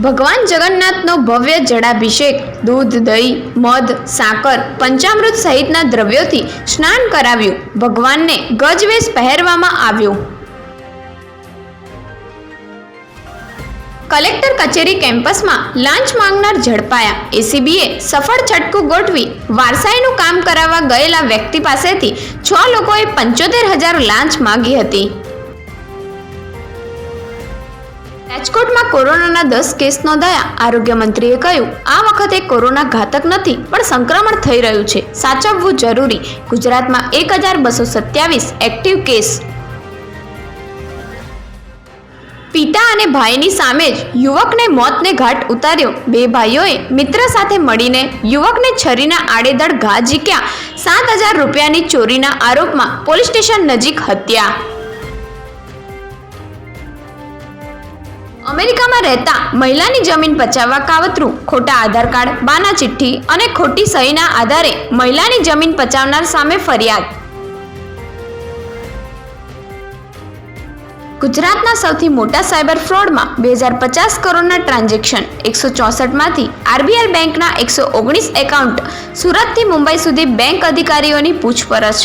ભગવાન જગન્નાથનો ભવ્ય જળાભિષેક, દૂધ, દહીં, મધ, સાકર, પંચામૃત સહિતના દ્રવ્યોથી સ્નાન કરાવ્યું. ભગવાનને ગજવેશ પહેરવામાં આવ્યો. કલેક્ટર કચેરી કેમ્પસમાં લાંચ માંગનાર ઝડપાયા. એસીબીએ સફળ છટકું ગોઠવી વારસાઈનું કામ કરાવવા ગયેલા વ્યક્તિ પાસેથી છ લોકોએ પંચોતેર હજાર લાંચ માગી હતી. રાજકોટમાં કોરોનાના દસ કેસ નોંધાયા આરોગ્ય મંત્રીએ કહ્યું, આ વખતે કોરોના ઘાતક નથી, પણ સંક્રમણ થઈ રહ્યું છે. સાચવવું જરૂરી. ગુજરાતમાં એક હજાર બસો સત્યાવીસ એક્ટિવ કેસ પિતા અને ભાઈની સામે જ યુવકને મોતને ઘાટ ઉતાર્યો. બે ભાઈઓએ મિત્ર સાથે મળીને યુવકને છરીના આડેધડ ઘા ઝીક્યા સાત હજાર રૂપિયાની ચોરીના આરોપમાં પોલીસ સ્ટેશન નજીક હત્યા. અમેરિકામાં રહેતા મહિલાની જમીન પચાવવા કાવતરું, ખોટા આધાર કાર્ડ, બાના ચિઠ્ઠી અને ખોટી સહીના આધારે મહિલાની જમીન પચાવનાર સામે ફરિયાદ. ગુજરાતના સૌથી મોટા સાયબર ફ્રોડમાં બે હજાર પચાસ કરોડના ટ્રાન્ઝેક્શન, એકસો ચોસઠમાંથી આરબીઆઈ બેંકના એકસો ઓગણીસ એકાઉન્ટ, સુરતથી મુંબઈ સુધી બેંક અધિકારીઓની પૂછપરછ.